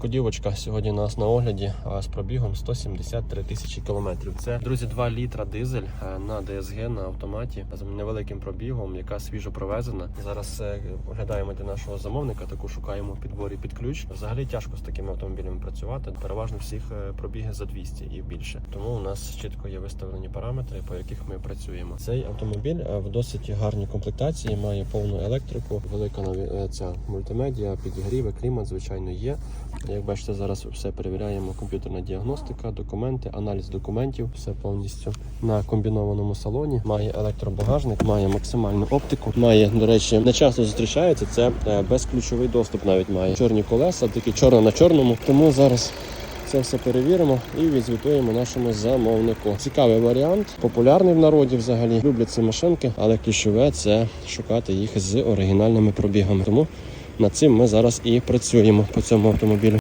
шкодівочка сьогодні у нас на огляді з пробігом 173 тисячі кілометрів. Це друзі, 2 літра дизель е, на ДСГ на автоматі з невеликим пробігом, яка свіжо провезена. Зараз е, оглядаємо для нашого замовника. Таку шукаємо в підборі під ключ. Взагалі тяжко з такими автомобілями працювати. Переважно всіх е, пробіги за 200 і більше. Тому у нас чітко є виставлені параметри, по яких ми працюємо. Цей автомобіль в досить гарній комплектації, має повну електрику, велика ця мультимедіа, підігріви, клімат, звичайно, є. Як бачите, зараз все перевіряємо. Комп'ютерна діагностика, документи, аналіз документів, все повністю на комбінованому салоні. Має електробагажник, має максимальну оптику. Має, до речі, не часто зустрічається. Це е, безключовий доступ. Навіть має чорні колеса, такі чорно на чорному. Тому зараз. Це все перевіримо і відзвітуємо нашому замовнику. Цікавий варіант, популярний в народі взагалі. Люблять ці машинки, але ключове це шукати їх з оригінальними пробігами. Тому над цим ми зараз і працюємо по цьому автомобілю.